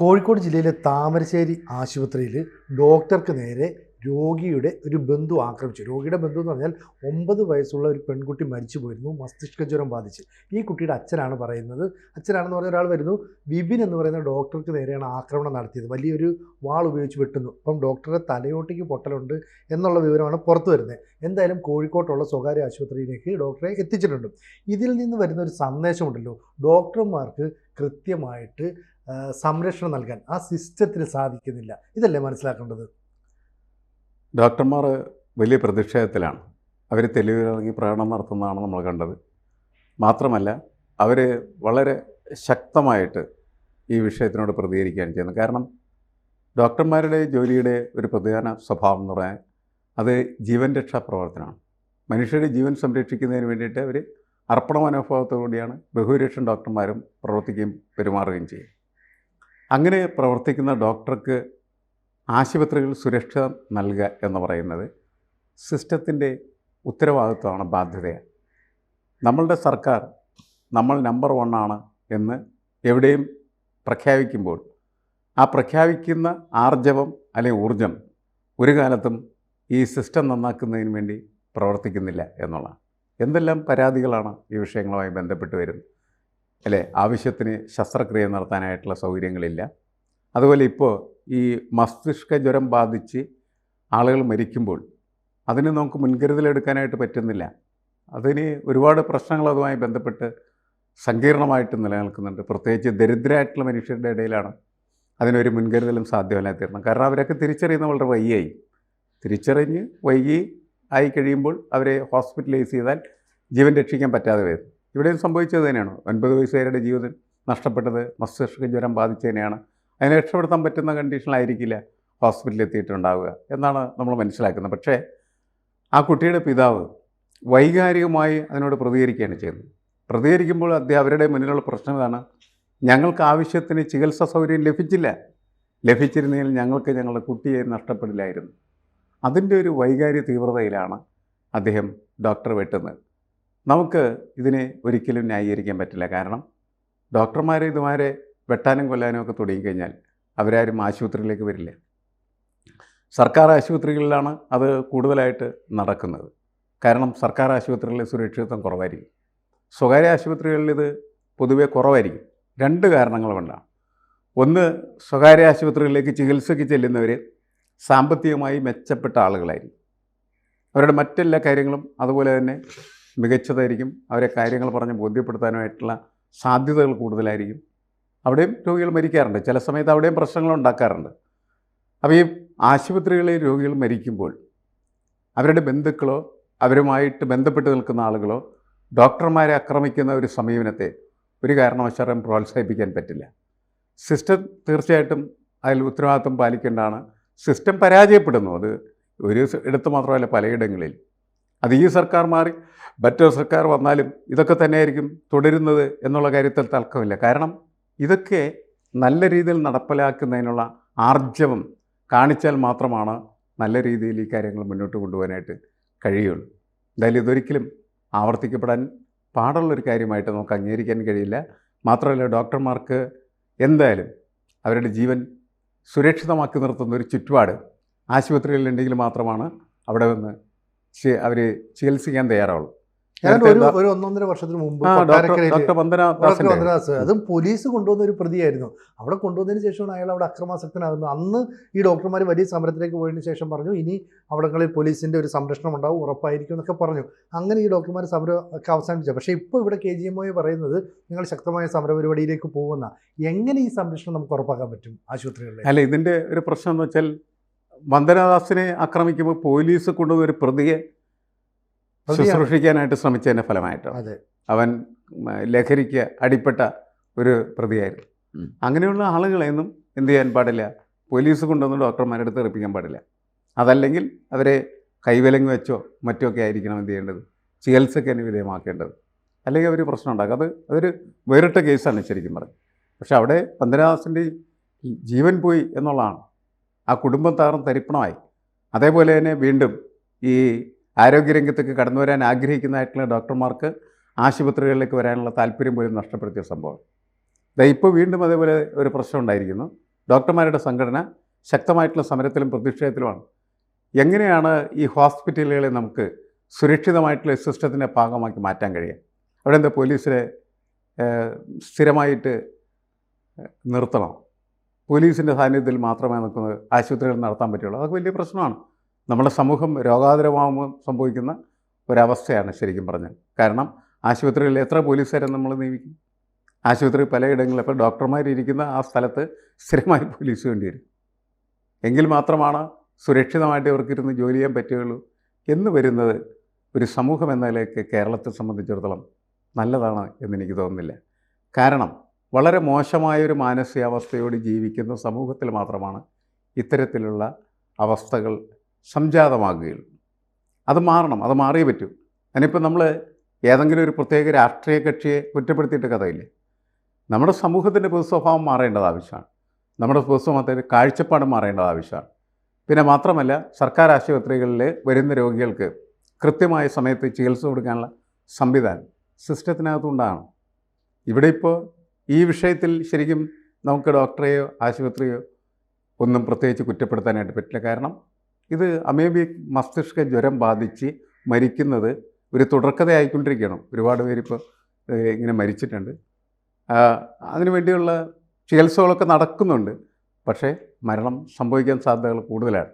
കോഴിക്കോട് ജില്ലയിലെ താമരശ്ശേരി ആശുപത്രിയിൽ ഡോക്ടർക്ക് നേരെ രോഗിയുടെ ഒരു ബന്ധു ആക്രമിച്ചു. രോഗിയുടെ ബന്ധു എന്ന് പറഞ്ഞാൽ ഒമ്പത് വയസ്സുള്ള ഒരു പെൺകുട്ടി മരിച്ചു പോയിരുന്നു മസ്തിഷ്ക ജ്വരം ബാധിച്ച്. ഈ കുട്ടിയുടെ അച്ഛനാണ് പറയുന്നത്. അച്ഛനാണെന്ന് പറഞ്ഞ ഒരാൾ വരുന്നു. വിപിൻ എന്ന് പറയുന്ന ഡോക്ടർക്ക് നേരെയാണ് ആക്രമണം നടത്തിയത്. വലിയൊരു വാൾ ഉപയോഗിച്ച് വെട്ടുന്നു. അപ്പം ഡോക്ടറുടെ തലയോട്ടിക്ക് പൊട്ടലുണ്ട് എന്നുള്ള വിവരമാണ് പുറത്തു വരുന്നത്. എന്തായാലും കോഴിക്കോട്ടുള്ള സ്വകാര്യ ആശുപത്രിയിലേക്ക് ഡോക്ടറെ എത്തിച്ചിട്ടുണ്ട്. ഇതിൽ നിന്ന് വരുന്ന ഒരു സന്ദേശമുണ്ടല്ലോ. ഡോക്ടർമാർക്ക് കൃത്യമായിട്ട് സംരക്ഷണം നൽകാൻ ആ സിസ്റ്റത്തിന് സാധിക്കുന്നില്ല. ഇതല്ലേ മനസ്സിലാക്കേണ്ടത്? ഡോക്ടർമാർ വലിയ പ്രതിഷേധത്തിലാണ്. അവർ തെരുവിലിറങ്ങി പ്രകടനം നടത്തുന്നതാണ് നമ്മൾ കണ്ടത്. മാത്രമല്ല അവർ വളരെ ശക്തമായിട്ട് ഈ വിഷയത്തിനോട് പ്രതികരിക്കുകയാണ് ചെയ്യുന്നത്. കാരണം ഡോക്ടർമാരുടെ ജോലിയുടെ ഒരു പ്രധാന സ്വഭാവം എന്ന് പറയാൻ അത് ജീവൻ രക്ഷാ പ്രവർത്തനമാണ്. മനുഷ്യരുടെ ജീവൻ സംരക്ഷിക്കുന്നതിന് വേണ്ടിയിട്ട് അവർ അർപ്പണ മനോഭാവത്തോടുകൂടിയാണ് ബഹുഭൂരിപക്ഷം ഡോക്ടർമാരും പ്രവർത്തിക്കുകയും പെരുമാറുകയും ചെയ്യും അങ്ങനെ പ്രവർത്തിക്കുന്ന ഡോക്ടർക്ക് ആശുപത്രികൾ സുരക്ഷ നൽകുക എന്ന് പറയുന്നത് സിസ്റ്റത്തിന്റെ ഉത്തരവാദിത്വമാണ് ബാധ്യതയാണ്. നമ്മളുടെ സർക്കാർ നമ്മൾ നമ്പർ വൺ ആണ് എന്ന് എവിടെയും പ്രഖ്യാപിക്കുമ്പോൾ ആ പ്രഖ്യാപിക്കുന്ന ആർജവം അല്ലെങ്കിൽ ഊർജം ഒരു കാലത്തും ഈ സിസ്റ്റം നന്നാക്കുന്നതിന് വേണ്ടി പ്രവർത്തിക്കുന്നില്ല എന്നുള്ളതാണ്. എന്തെല്ലാം പരാതികളാണ് ഈ വിഷയങ്ങളുമായി ബന്ധപ്പെട്ട് വരുന്നത്? അല്ലേ? ആവശ്യത്തിന് ശസ്ത്രക്രിയ നടത്താനായിട്ടുള്ള സൗകര്യങ്ങളില്ല. അതുപോലെ ഇപ്പോൾ ഈ മസ്തിഷ്ക ജ്വരം ബാധിച്ച് ആളുകൾ മരിക്കുമ്പോൾ അതിന് നമുക്ക് മുൻകരുതലെടുക്കാനായിട്ട് പറ്റുന്നില്ല. അതിന് ഒരുപാട് പ്രശ്നങ്ങൾ അതുമായി ബന്ധപ്പെട്ട് സങ്കീർണമായിട്ട് നിലനിൽക്കുന്നുണ്ട്. പ്രത്യേകിച്ച് ദരിദ്രമായിട്ടുള്ള മനുഷ്യരുടെ ഇടയിലാണ് അതിനൊരു മുൻകരുതലും സാധ്യമല്ലാതെ തീർന്നത് കാരണം അവരൊക്കെ തിരിച്ചറിയുന്ന വളരെ വൈകിയായി. തിരിച്ചറിഞ്ഞ് വൈകി ആയി കഴിയുമ്പോൾ അവരെ ഹോസ്പിറ്റലൈസ് ചെയ്താൽ ജീവൻ രക്ഷിക്കാൻ പറ്റാതെ വരും. ഇവിടെയും സംഭവിച്ചത് തന്നെയാണ്? ഒൻപത് വയസ്സുകാരുടെ ജീവിതം നഷ്ടപ്പെട്ടത് മസ്തിഷ്ക ജ്വരം ബാധിച്ചതിനെയാണ് അതിനെ രക്ഷപ്പെടുത്താൻ പറ്റുന്ന കണ്ടീഷനിലായിരിക്കില്ല ഹോസ്പിറ്റലിൽ എത്തിയിട്ടുണ്ടാവുക എന്നാണ് നമ്മൾ മനസ്സിലാക്കുന്നത്. പക്ഷേ ആ കുട്ടിയുടെ പിതാവ് വൈകാരികമായി അതിനോട് പ്രതികരിക്കുകയാണ് ചെയ്യുന്നത് പ്രതികരിക്കുമ്പോൾ അദ്ദേഹം അവരുടെ മുന്നിലുള്ള പ്രശ്നം ഇതാണ്. ഞങ്ങൾക്ക് ആവശ്യത്തിന് ചികിത്സാ സൗകര്യം ലഭിച്ചില്ല. ലഭിച്ചിരുന്നെങ്കിൽ ഞങ്ങൾക്ക് ഞങ്ങളുടെ കുട്ടിയെ നഷ്ടപ്പെടില്ലായിരുന്നു. അതിന്റെ ഒരു വൈകാരിക തീവ്രതയിലാണ് അദ്ദേഹം ഡോക്ടർ വെട്ടുന്നത്. നമുക്ക് ഇതിനെ ഒരിക്കലും ന്യായീകരിക്കാൻ പറ്റില്ല. കാരണം ഡോക്ടർമാർ ഇതുമാരെ വെട്ടാനും കൊല്ലാനും ഒക്കെ തുടങ്ങിക്കഴിഞ്ഞാൽ അവരാരും ആശുപത്രിയിലേക്ക് വരില്ല. സർക്കാർ ആശുപത്രികളിലാണ് അത് കൂടുതലായിട്ട് നടക്കുന്നത്. കാരണം സർക്കാർ ആശുപത്രികളിൽ സുരക്ഷിതത്വം കുറവായിരിക്കും. സ്വകാര്യ ആശുപത്രികളിൽ ഇത് പൊതുവെ കുറവായിരിക്കും. രണ്ട് കാരണങ്ങൾ കൊണ്ടാണ്. ഒന്ന് സ്വകാര്യ ആശുപത്രികളിലേക്ക് ചികിത്സയ്ക്ക് ചെല്ലുന്നവർ സാമ്പത്തികമായി മെച്ചപ്പെട്ട ആളുകളായിരിക്കും. അവരുടെ മറ്റെല്ലാ കാര്യങ്ങളും അതുപോലെ തന്നെ മികച്ചതായിരിക്കും. അവരെ കാര്യങ്ങൾ പറഞ്ഞ് ബോധ്യപ്പെടുത്താനായിട്ടുള്ള സാധ്യതകൾ കൂടുതലായിരിക്കും. അവിടെയും രോഗികൾ മരിക്കാറുണ്ട്. ചില സമയത്ത് അവിടെയും പ്രശ്നങ്ങൾ ഉണ്ടാക്കാറുണ്ട്. അപ്പോൾ ഈ ആശുപത്രികളിൽ രോഗികൾ മരിക്കുമ്പോൾ അവരുടെ ബന്ധുക്കളോ അവരുമായിട്ട് ബന്ധപ്പെട്ട് നിൽക്കുന്ന ആളുകളോ ഡോക്ടർമാരെ ആക്രമിക്കുന്ന ഒരു സമീപനത്തെ ഒരു കാരണവശാലും പ്രോത്സാഹിപ്പിക്കാൻ പറ്റില്ല. സിസ്റ്റം തീർച്ചയായിട്ടും അതിൽ ഉത്തരവാദിത്വം പാലിക്കേണ്ടതാണ്. സിസ്റ്റം പരാജയപ്പെടുന്നു. അത് ഒരു ഇടത്ത് മാത്രമല്ല പലയിടങ്ങളിൽ. അത് ഈ സർക്കാർ മാറി മറ്റൊരു സർക്കാർ വന്നാലും ഇതൊക്കെ തന്നെയായിരിക്കും തുടരുന്നത് എന്നുള്ള കാര്യത്തിൽ തർക്കമില്ല. കാരണം ഇതൊക്കെ നല്ല രീതിയിൽ നടപ്പിലാക്കുന്നതിനുള്ള ആർജവം കാണിച്ചാൽ മാത്രമാണ് നല്ല രീതിയിൽ ഈ കാര്യങ്ങൾ മുന്നോട്ട് കൊണ്ടുപോകാനായിട്ട് കഴിയുള്ളൂ. എന്തായാലും ഇതൊരിക്കലും ആവർത്തിക്കപ്പെടാൻ പാടുള്ളൊരു കാര്യമായിട്ട് നമുക്ക് അംഗീകരിക്കാൻ കഴിയില്ല. മാത്രമല്ല ഡോക്ടർമാർക്ക് എന്തായാലും അവരുടെ ജീവൻ സുരക്ഷിതമാക്കി നിർത്തുന്ന ഒരു ചുറ്റുപാട് ആശുപത്രികളിലുണ്ടെങ്കിൽ മാത്രമാണ് അവിടെ നിന്ന് അവർ ചികിത്സിക്കാൻ തയ്യാറാവുള്ളൂ. നേരത്തെ ഒരു ഒരു ഒന്നൊന്നര വർഷത്തിന് മുമ്പ് അതും പോലീസ് കൊണ്ടുവന്ന ഒരു പ്രതിയായിരുന്നു. അവിടെ കൊണ്ടുവന്നതിന് ശേഷമാണ് അയാൾ അവിടെ അക്രമാസക്തനാകുന്നത്. അന്ന് ഈ ഡോക്ടർമാർ വലിയ സമരത്തിലേക്ക് പോയതിനു ശേഷം പറഞ്ഞു ഇനി അവിടങ്ങളിൽ പോലീസിന്റെ ഒരു സംരക്ഷണം ഉണ്ടാവും ഉറപ്പായിരിക്കും എന്നൊക്കെ പറഞ്ഞു. അങ്ങനെ ഈ ഡോക്ടർമാർ സമരം ഒക്കെ അവസാനിപ്പിച്ചു. പക്ഷേ ഇപ്പോൾ ഇവിടെ കെ ജി എം ഒയെ പറയുന്നത് നിങ്ങൾ ശക്തമായ സമരപരിപാടിയിലേക്ക് പോകുന്ന എങ്ങനെ ഈ സംരക്ഷണം നമുക്ക് ഉറപ്പാക്കാൻ പറ്റും ആശുപത്രികളിൽ അല്ല ഇതിന്റെ ഒരു പ്രശ്നം എന്ന് വെച്ചാൽ വന്ദനദാസിനെ ആക്രമിക്കുമ്പോൾ പോലീസ് കൊണ്ടുവന്ന ഒരു പ്രതിയെ. ശുശ്രൂഷിക്കാനായിട്ട് ശ്രമിച്ചതിന്റെ ഫലമായിട്ടോ അതെ. അവൻ ലഹരിക്ക് അടിപ്പെട്ട ഒരു പ്രതിയായിരുന്നു. അങ്ങനെയുള്ള ആളുകളെയൊന്നും എന്ത് ചെയ്യാൻ പാടില്ല. പോലീസ് കൊണ്ടുവന്ന് ഡോക്ടർമാരുടെ അടുത്ത് തെറിപ്പിക്കാൻ പാടില്ല. അതല്ലെങ്കിൽ അവരെ കൈവിലങ്ങ് വെച്ചോ മറ്റോ ഒക്കെ ആയിരിക്കണം എന്ത് ചെയ്യേണ്ടത്? ചികിത്സയ്ക്ക് അതിന് വിധേയമാക്കേണ്ടത്. അല്ലെങ്കിൽ അവർ പ്രശ്നം ഉണ്ടാക്കും. അത് അതൊരു വേറിട്ട കേസാണ് ശരിക്കും പറഞ്ഞത് പക്ഷെ അവിടെ പന്തരാദാസിന്റെ ജീവൻ പോയി എന്നുള്ളതാണ്. ആ കുടുംബം താറും തരിപ്പണമായി. അതേപോലെ തന്നെ വീണ്ടും ഈ ആരോഗ്യരംഗത്തേക്ക് കടന്നു വരാൻ ആഗ്രഹിക്കുന്നതായിട്ടുള്ള ഡോക്ടർമാർക്ക് ആശുപത്രികളിലേക്ക് വരാനുള്ള താല്പര്യം പോലും നഷ്ടപ്പെടുത്തിയ സംഭവം. ഇപ്പോൾ വീണ്ടും അതേപോലെ ഒരു പ്രശ്നം ഉണ്ടായിരിക്കുന്നു. ഡോക്ടർമാരുടെ സംഘടന ശക്തമായിട്ടുള്ള സമരത്തിലും പ്രതിഷേധത്തിലുമാണ്. എങ്ങനെയാണ് ഈ ഹോസ്പിറ്റലുകളെ നമുക്ക് സുരക്ഷിതമായിട്ടുള്ള സിസ്റ്റത്തിന്റെ ഭാഗമാക്കി മാറ്റാൻ കഴിയുക? അവിടെ എന്താ പോലീസിനെ സ്ഥിരമായിട്ട് നിർത്തണം? പോലീസിന്റെ സാന്നിധ്യത്തിൽ മാത്രമേ നമുക്ക് ആശുപത്രികൾ നടത്താൻ പറ്റുള്ളൂ. അതൊക്കെ വലിയ പ്രശ്നമാണ്. നമ്മുടെ സമൂഹം രോഗാതുരമാകുമ്പോൾ സംഭവിക്കുന്ന ഒരവസ്ഥയാണ് ശരിക്കും പറഞ്ഞാൽ. കാരണം ആശുപത്രികളിൽ എത്ര പോലീസുകാരെ നമ്മൾ നിയമിക്കും? ആശുപത്രി പലയിടങ്ങളിൽ ഇപ്പോൾ ഡോക്ടർമാരിരിക്കുന്ന ആ സ്ഥലത്ത് സ്ഥിരമായി പോലീസ് വേണ്ടി വരും എങ്കിൽ മാത്രമാണ് സുരക്ഷിതമായിട്ട് ഇവർക്കിരുന്ന് ജോലി ചെയ്യാൻ പറ്റുകയുള്ളൂ എന്ന് വരുന്നത് ഒരു സമൂഹം എന്ന നിലയ്ക്ക് കേരളത്തെ സംബന്ധിച്ചിടത്തോളം നല്ലതാണ് എന്നെനിക്ക് തോന്നുന്നില്ല. കാരണം വളരെ മോശമായൊരു മാനസികാവസ്ഥയോട് ജീവിക്കുന്ന സമൂഹത്തിൽ മാത്രമാണ് ഇത്തരത്തിലുള്ള അവസ്ഥകൾ സംജാതമാകുകയുള്ളൂ. അത് മാറണം അത് മാറിയേ പറ്റൂ. അതിനിപ്പോൾ നമ്മൾ ഏതെങ്കിലും ഒരു പ്രത്യേക രാഷ്ട്രീയ കക്ഷിയെ കുറ്റപ്പെടുത്തിയിട്ട് കഥയില്ലേ? നമ്മുടെ സമൂഹത്തിന്റെ പൊതുസ്വഭാവം മാറേണ്ടത് ആവശ്യമാണ്. നമ്മുടെ പൊതുസ്വഭാവത്തിന്റെ കാഴ്ചപ്പാട് മാറേണ്ടത് ആവശ്യമാണ്. പിന്നെ മാത്രമല്ല സർക്കാർ ആശുപത്രികളിൽ വരുന്ന രോഗികൾക്ക് കൃത്യമായ സമയത്ത് ചികിത്സ കൊടുക്കാനുള്ള സംവിധാനം സിസ്റ്റത്തിനകത്തുണ്ടാകണം. ഇവിടെ ഇപ്പോൾ ഈ വിഷയത്തിൽ ശരിക്കും നമുക്ക് ഡോക്ടറെയോ ആശുപത്രിയോ ഒന്നും പ്രത്യേകിച്ച് കുറ്റപ്പെടുത്താനായിട്ട് പറ്റില്ല. കാരണം ഇത് അമേബിക് മസ്തിഷ്ക ജ്വരം ബാധിച്ച് മരിക്കുന്നത് ഒരു തുടർക്കഥയായിക്കൊണ്ടിരിക്കണം ഒരുപാട് പേരിപ്പോൾ ഇങ്ങനെ മരിച്ചിട്ടുണ്ട്. അതിനു വേണ്ടിയുള്ള ചികിത്സകളൊക്കെ നടക്കുന്നുണ്ട്. പക്ഷേ മരണം സംഭവിക്കാൻ സാധ്യതകൾ കൂടുതലാണ്.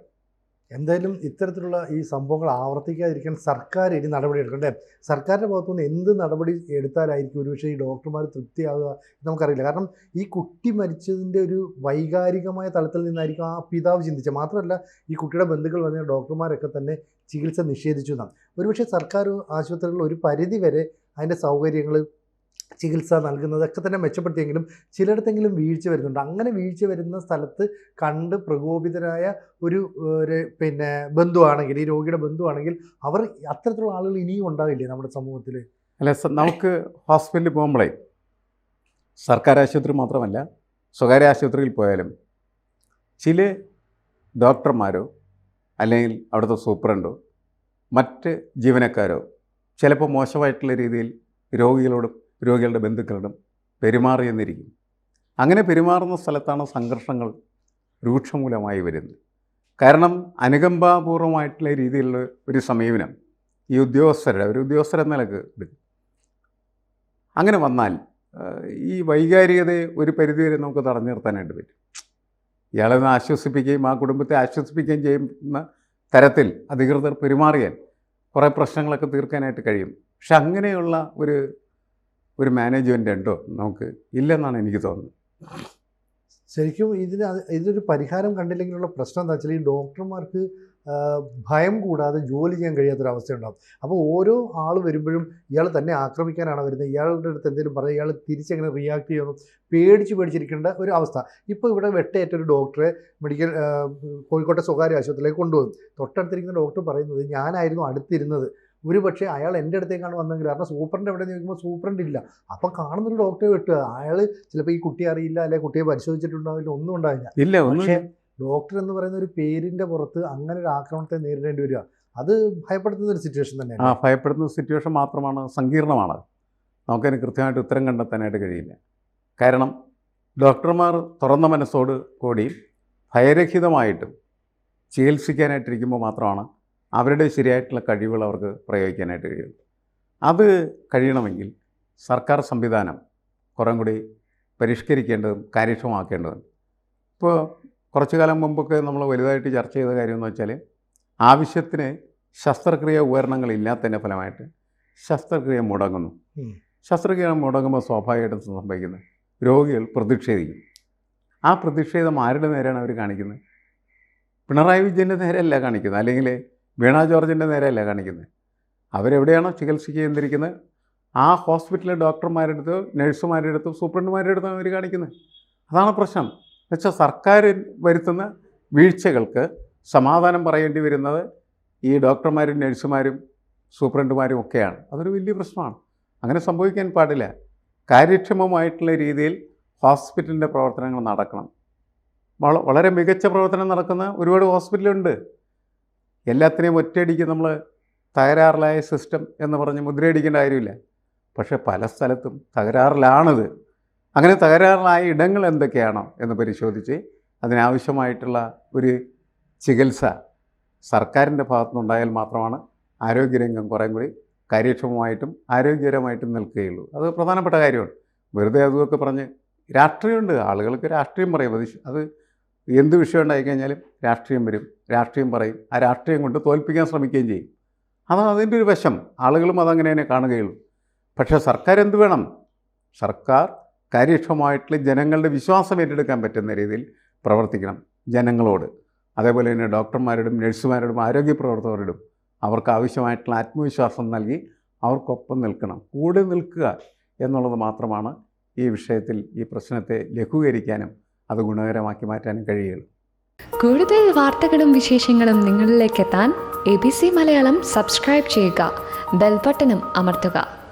എന്തായാലും ഇത്തരത്തിലുള്ള ഈ സംഭവങ്ങൾ ആവർത്തിക്കാതിരിക്കാൻ സർക്കാർ ഇനി നടപടി എടുക്കണ്ടേ സർക്കാരിന്റെ ഭാഗത്തുനിന്ന് എന്ത് നടപടി എടുത്താലായിരിക്കും ഒരുപക്ഷെ ഈ ഡോക്ടർമാർ തൃപ്തിയാവുക എന്ന് നമുക്കറിയില്ല. കാരണം ഈ കുട്ടി മരിച്ചതിന്റെ ഒരു വൈകാരികമായ തലത്തിൽ നിന്നായിരിക്കും ആ പിതാവ് ചിന്തിച്ചത്. മാത്രമല്ല ഈ കുട്ടിയുടെ ബന്ധുക്കൾ വന്ന ഡോക്ടർമാരൊക്കെ തന്നെ ചികിത്സ നിഷേധിച്ചു എന്നാണ്. ഒരുപക്ഷെ സർക്കാർ ആശുപത്രികളിൽ ഒരു പരിധി വരെ അതിന്റെ സൗകര്യങ്ങൾ ചികിത്സ നൽകുന്നതൊക്കെ തന്നെ മെച്ചപ്പെടുത്തിയെങ്കിലും ചിലയിടത്തെങ്കിലും വീഴ്ച വരുന്നുണ്ട്. അങ്ങനെ വീഴ്ച വരുന്ന സ്ഥലത്ത് കണ്ട് പ്രകോപിതരായ ഒരു പിന്നെ ബന്ധുവാണെങ്കിൽ ഈ രോഗിയുടെ ബന്ധുവാണെങ്കിൽ അവർ അത്തരത്തിലുള്ള ആളുകൾ ഇനിയും ഉണ്ടാവില്ലേ നമ്മുടെ സമൂഹത്തിൽ? അല്ല നമുക്ക് ഹോസ്പിറ്റലിൽ പോകുമ്പോഴേ സർക്കാർ ആശുപത്രി മാത്രമല്ല സ്വകാര്യ ആശുപത്രിയിൽ പോയാലും ചില ഡോക്ടർമാരോ അല്ലെങ്കിൽ അവിടുത്തെ സൂപ്രണ്ടോ മറ്റ് ജീവനക്കാരോ ചിലപ്പോൾ മോശമായിട്ടുള്ള രീതിയിൽ രോഗികളോടും രോഗികളുടെ ബന്ധുക്കളോടും പെരുമാറിയെന്നിരിക്കും. അങ്ങനെ പെരുമാറുന്ന സ്ഥലത്താണ് സംഘർഷങ്ങൾ രൂക്ഷമൂലമായി വരുന്നത്. കാരണം അനുകമ്പാപൂർവമായിട്ടുള്ള രീതിയിലുള്ള ഒരു സമീപനം ഈ ഉദ്യോഗസ്ഥരുടെ ഒരു ഉദ്യോഗസ്ഥരെന്ന നിലയ്ക്ക് എടുക്കും. അങ്ങനെ വന്നാൽ ഈ വൈകാരികതയെ ഒരു പരിധിവരെ നമുക്ക് തടഞ്ഞു നിർത്താനായിട്ട് പറ്റും. ഇയാളെ ആശ്വസിപ്പിക്കുകയും ആ കുടുംബത്തെ ആശ്വസിപ്പിക്കുകയും ചെയ്യുന്ന തരത്തിൽ അധികൃതർ പെരുമാറിയാൽ കുറേ പ്രശ്നങ്ങളൊക്കെ തീർക്കാനായിട്ട് കഴിയും. പക്ഷെ അങ്ങനെയുള്ള ഒരു ഒരു മാനേജ്മെന്റ് ഉണ്ടോ? നമുക്ക് ഇല്ലെന്നാണ് എനിക്ക് തോന്നുന്നത്. ശരിക്കും ഇതിന് ഇതിനൊരു പരിഹാരം കണ്ടില്ലെങ്കിലുള്ള പ്രശ്നം എന്താ വെച്ചാൽ ഈ ഡോക്ടർമാർക്ക് ഭയം കൂടാതെ ജോലി ചെയ്യാൻ കഴിയാത്തൊരവസ്ഥ ഉണ്ടാകും അപ്പോൾ ഓരോ ആൾ വരുമ്പോഴും ഇയാൾ തന്നെ ആക്രമിക്കാനാണ് വരുന്നത്. ഇയാളുടെ അടുത്ത് എന്തെങ്കിലും പറഞ്ഞാൽ ഇയാൾ തിരിച്ചെങ്ങനെ റിയാക്ട് ചെയ്യുന്നു. പേടിച്ച് പേടിച്ചിരിക്കേണ്ട ഒരു അവസ്ഥ. ഇപ്പോൾ ഇവിടെ വെട്ടേറ്റ ഒരു ഡോക്ടറെ മെഡിക്കൽ കോഴിക്കോട്ടെ സ്വകാര്യ ആശുപത്രിയിലേക്ക് കൊണ്ടുപോകും തൊട്ടടുത്തിരിക്കുന്ന ഡോക്ടർ പറയുന്നത് ഞാനായിരുന്നു അടുത്തിരുന്നത്. ഒരു പക്ഷേ അയാൾ എന്റെ അടുത്തേക്കാണ് വന്നെങ്കിൽ കാരണം സൂപ്രണ്ട് എവിടെ ചോദിക്കുമ്പോൾ സൂപ്രണ്ട് ഇല്ല. അപ്പം കാണുന്നൊരു ഡോക്ടറെ കിട്ടുക അയാൾ ചിലപ്പോൾ ഈ കുട്ടിയെ അറിയില്ല അല്ലെങ്കിൽ കുട്ടിയെ പരിശോധിച്ചിട്ടുണ്ടാവില്ല ഒന്നും ഉണ്ടാവില്ല. ഇല്ല പക്ഷേ ഡോക്ടർ എന്ന് പറയുന്ന ഒരു പേരിന്റെ പുറത്ത് അങ്ങനെ ഒരു ആക്രമണത്തെ നേരിടേണ്ടി വരിക. അത് ഭയപ്പെടുത്തുന്ന ഒരു സിറ്റുവേഷൻ തന്നെയാണ്. ആ ഭയപ്പെടുത്തുന്ന ഭയപ്പെടുന്ന സിറ്റുവേഷൻ മാത്രമാണ് സങ്കീർണമാണ്. നമുക്കതിന് കൃത്യമായിട്ട് ഉത്തരം കണ്ടെത്താനായിട്ട് കഴിയില്ല. കാരണം ഡോക്ടർമാർ തുറന്ന മനസ്സോട് കൂടി ഭയരഹിതമായിട്ടും ചികിത്സിക്കാനായിട്ടിരിക്കുമ്പോൾ മാത്രമാണ് അവരുടെ ശരിയായിട്ടുള്ള കഴിവുകൾ അവർക്ക് പ്രയോഗിക്കാനായിട്ട് കഴിയുള്ളൂ അത് കഴിയണമെങ്കിൽ സർക്കാർ സംവിധാനം കുറേ കൂടി പരിഷ്കരിക്കേണ്ടതും കാര്യക്ഷമമാക്കേണ്ടതും. ഇപ്പോൾ കുറച്ചു കാലം മുമ്പൊക്കെ നമ്മൾ വലുതായിട്ട് ചർച്ച ചെയ്ത കാര്യം എന്ന് വെച്ചാൽ ആവശ്യത്തിന് ശസ്ത്രക്രിയ ഉപകരണങ്ങൾ ഇല്ലാത്തതിന്റെ ഫലമായിട്ട് ശസ്ത്രക്രിയ മുടങ്ങുന്നു. ശസ്ത്രക്രിയ മുടങ്ങുമ്പോൾ സ്വാഭാവികമായിട്ടും സംഭവിക്കുന്നത് രോഗികൾ പ്രതിഷേധിക്കും. ആ പ്രതിഷേധം ആരുടെ നേരെയാണ് അവർ കാണിക്കുന്നത്? പിണറായി വിജയന്റെ നേരെയല്ല കാണിക്കുന്നത്. അല്ലെങ്കിൽ വീണ ജോർജിന്റെ നേരെയല്ല കാണിക്കുന്നത്? അവരെവിടെയാണോ ചികിത്സിക്ക് ചെയ്തിരിക്കുന്നത് ആ ഹോസ്പിറ്റലിലെ ഡോക്ടർമാരുടെ അടുത്തോ നഴ്സുമാരുടെ അടുത്തോ സൂപ്രണ്ടുമാരുടെ അടുത്തും അവർ കാണിക്കുന്നത്? അതാണ് പ്രശ്നം. എന്നുവെച്ചാൽ സർക്കാർ വരുത്തുന്ന വീഴ്ചകൾക്ക് സമാധാനം പറയേണ്ടി വരുന്നത് ഈ ഡോക്ടർമാരും നഴ്സുമാരും സൂപ്രണ്ടുമാരും ഒക്കെയാണ്. അതൊരു വലിയ പ്രശ്നമാണ്. അങ്ങനെ സംഭവിക്കാൻ പാടില്ല. കാര്യക്ഷമമായിട്ടുള്ള രീതിയിൽ ഹോസ്പിറ്റലിന്റെ പ്രവർത്തനങ്ങൾ നടക്കണം. വളരെ മികച്ച പ്രവർത്തനം നടക്കുന്ന ഒരുപാട് ഹോസ്പിറ്റലുണ്ട്. എല്ലാത്തിനെയും ഒറ്റയടിക്ക് നമ്മൾ തകരാറിലായ സിസ്റ്റം എന്ന് പറഞ്ഞ് മുദ്രയടിക്കേണ്ട കാര്യമില്ല. പക്ഷേ പല സ്ഥലത്തും തകരാറിലാണത്. അങ്ങനെ തകരാറിലായ ഇടങ്ങൾ എന്തൊക്കെയാണോ എന്ന് പരിശോധിച്ച് അതിനാവശ്യമായിട്ടുള്ള ഒരു ചികിത്സ സർക്കാരിന്റെ ഭാഗത്തുനിന്നുണ്ടായാൽ മാത്രമാണ് ആരോഗ്യരംഗം കുറേ കൂടി കാര്യക്ഷമമായിട്ടും ആരോഗ്യകരമായിട്ടും നിൽക്കുകയുള്ളൂ. അത് പ്രധാനപ്പെട്ട കാര്യമാണ്. വെറുതെ അതുമൊക്കെ പറഞ്ഞ് രാഷ്ട്രീയമുണ്ട്. ആളുകൾക്ക് രാഷ്ട്രീയം പറയും. അത് അത് എന്ത് വിഷയം ഉണ്ടായിക്കഴിഞ്ഞാലും രാഷ്ട്രീയം വരും രാഷ്ട്രീയം പറയും. ആ രാഷ്ട്രീയം കൊണ്ട് തോൽപ്പിക്കാൻ ശ്രമിക്കുകയും ചെയ്യും. അതാണ് അതിന്റെ ഒരു വശം. ആളുകളും അതങ്ങനെ തന്നെ കാണുകയുള്ളൂ. പക്ഷേ സർക്കാർ എന്ത് വേണം? സർക്കാർ കാര്യക്ഷമമായിട്ടുള്ള ജനങ്ങളുടെ വിശ്വാസം ഏറ്റെടുക്കാൻ പറ്റുന്ന രീതിയിൽ പ്രവർത്തിക്കണം ജനങ്ങളോട്. അതേപോലെ തന്നെ ഡോക്ടർമാരോടും നഴ്സുമാരോടും ആരോഗ്യ പ്രവർത്തകരോടും അവർക്ക് ആവശ്യമായിട്ടുള്ള ആത്മവിശ്വാസം നൽകി അവർക്കൊപ്പം നിൽക്കണം. കൂടെ നിൽക്കുക എന്നുള്ളത് മാത്രമാണ് ഈ വിഷയത്തിൽ ഈ പ്രശ്നത്തെ ലഘൂകരിക്കാനും അത് ഗുണകരമാക്കി മാറ്റാനും കഴിയുള്ളൂ കൂടുതൽ വാർത്തകളും വിശേഷങ്ങളും നിങ്ങളിലേക്ക് എത്താൻ A B C Malayalam subscribe ചെയ്യുക. ബെൽബട്ടനും അമർത്തുക.